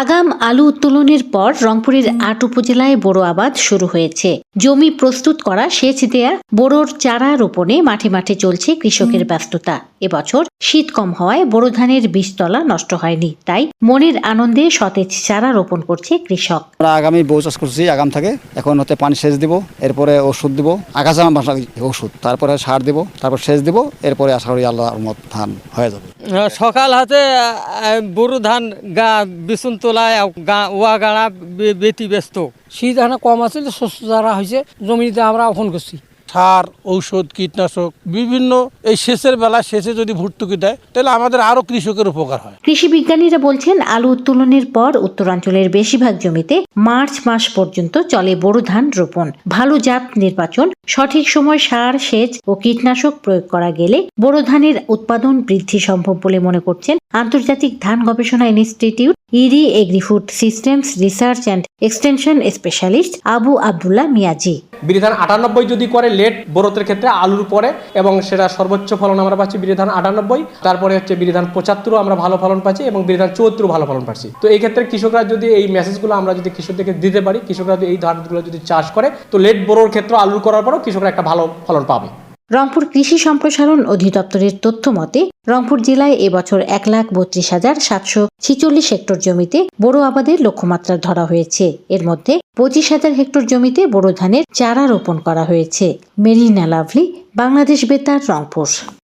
আগাম আলু উত্তোলনের পর রংপুরের আট উপজেলায় বোরো আবাদ শুরু হয়েছে। জমি প্রস্তুত করা সেচ দেয়া বোরোর চারা রোপণে মাঠে মাঠে চলছে কৃষকের ব্যস্ততা। এবছর শীত কম হওয়ায় বোরো ধানের বীজতলা নষ্ট হয়নি। তাই মনের আনন্দে সতেজ চারা রোপণ করছে কৃষক। আমরা আগামী বউ চাষ করছি আগাম থেকে। এখন হতে পানি সেচ দিব এরপরে ওষুধ দিব। আগাছা ভাষা ওষুধ তারপরে সার দিব তারপর সেচ দিব এরপরে আশা করি আল্লাহর মত ধান হয়ে যাবে। সকাল হাতে বড় ধান গা বিছুন তোলায় গা ওয়া গাড়া বে- বেটি ব্যস্ত। শীত এখানে কম আছে শস্য যারা হয়েছে জমিতে আমরা ফোন করছি। সার ঔষধ কীটনাশক বিভিন্ন এই সেচের বেলা সেচে যদি ভর্তুকি দেয় তাহলে আমাদের আরও কৃষকের উপকার হয়। কৃষি বিজ্ঞানীরা বলছেন আলু উত্তোলনের পর উত্তরাঞ্চলের বেশিরভাগ জমিতে মার্চ মাস পর্যন্ত চলে বোরো ধান রোপণ। ভালো জাত নির্বাচন সঠিক সময় সার, সেচ ও কীটনাশক প্রয়োগ করা গেলে বোরো ধানের উৎপাদন বৃদ্ধি সম্ভব বলে মনে করছেন আন্তর্জাতিক ধান গবেষণা institute IRRI agrifood systems research and extension specialist Abu Abdullah Miazi. বিরিধান আটানব্বই যদি করে, লেট বরতের ক্ষেত্রে আলুর পরে এবং সেটা সর্বোচ্চ ফলন আমরা পাচ্ছি বিরিধান আটানব্বই, তারপরে হচ্ছে বিরিধান পঁচাত্তরও আমরা ভালো ফলন পাচ্ছি এবং বিরিধান চুয়াত্তরও ভালো ফলন পাচ্ছি। তো এই ক্ষেত্রে কৃষকরা যদি এই মেসেজগুলো আমরা যদি কৃষকদেরকে দিতে পারি, কৃষকরা যদি এই ধানগুলো যদি চাষ করে, তো লেট বোরোর ক্ষেত্রে আলুর করার পরও কৃষকরা একটা ভালো ফলন পাবে। রংপুর কৃষি সম্প্রসারণ অধিদপ্তরের তথ্য মতে, রংপুর জেলায় এবছর এক লাখ বত্রিশ হাজার সাতশো ছিচল্লিশ হেক্টর জমিতে বোরো আবাদের লক্ষ্যমাত্রা ধরা হয়েছে। এর মধ্যে পঁচিশ হাজার হেক্টর জমিতে বোরো ধানের চারা রোপণ করা হয়েছে। মেরিনা লাভলি, বাংলাদেশ বেতার, রংপুর।